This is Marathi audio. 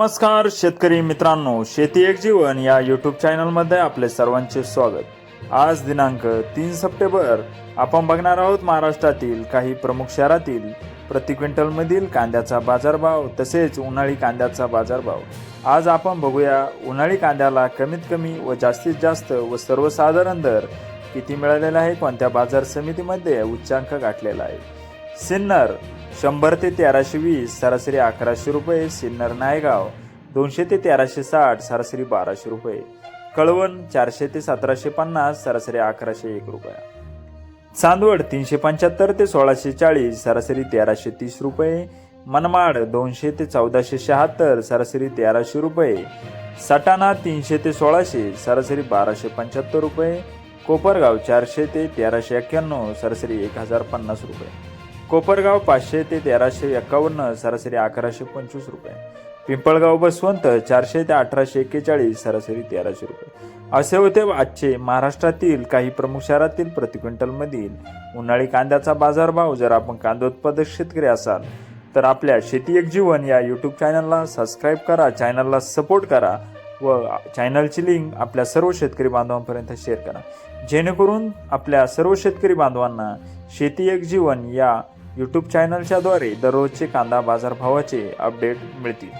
नमस्कार शेतकरी मित्रांनो शेती एक जीवन या यूट्यूब चॅनलमध्ये आपले सर्वांचे स्वागत. आज दिनांक तीन सप्टेंबर आपण बघणार आहोत महाराष्ट्रातील काही प्रमुख शहरातील प्रति क्विंटलमधील कांद्याचा बाजारभाव तसेच उन्हाळी कांद्याचा बाजारभाव. आज आपण बघूया उन्हाळी कांद्याला कमीत कमी व जास्तीत जास्त व सर्वसाधारण दर किती मिळालेला आहे कोणत्या बाजार समितीमध्ये उच्चांक गाठलेला आहे. सिन्नर शंभर ते तेराशे वीस सरासरी अकराशे रुपये सिन्नर नायगाव. दोनशे ते तेराशे साठ सरासरी बाराशे रुपये. कळवण चारशे ते सतराशे पन्नास सरासरी अकराशे एक रुपया. चांदवड तीनशे पंच्याहत्तर ते सोळाशे चाळीस सरासरी तेराशे तीस रुपये. मनमाड दोनशे ते चौदाशे शहात्तर सरासरी तेराशे रुपये. सटाणा तीनशे ते सोळाशे सरासरी बाराशे पंच्याहत्तर रुपये. कोपरगाव चारशे ते तेराशे एक्क्याण्णव सरासरी एक हजार पन्नास रुपये. कोपरगाव पाचशे ते तेराशे एक्कावन्न सरासरी अकराशे पंचवीस रुपये. पिंपळगाव बसवंत चारशे ते अठराशे एक्केचाळीस सरासरी तेराशे रुपये. असे होते आजचे महाराष्ट्रातील काही प्रमुख शहरातील प्रति क्विंटलमधील उन्हाळी कांद्याचा बाजारभाव. जर आपण कांदा उत्पादक शेतकरी असाल तर आपल्या शेती एक जीवन या यूट्यूब चॅनलला सबस्क्राईब करा चॅनलला सपोर्ट करा व चॅनलची लिंक आपल्या सर्व शेतकरी बांधवांपर्यंत शेअर करा. जेणेकरून आपल्या सर्व शेतकरी बांधवांना शेती एक जीवन या यूट्यूब चॅनलच्याद्वारे दररोजचे कांदा बाजारभावाचे अपडेट मिळतील.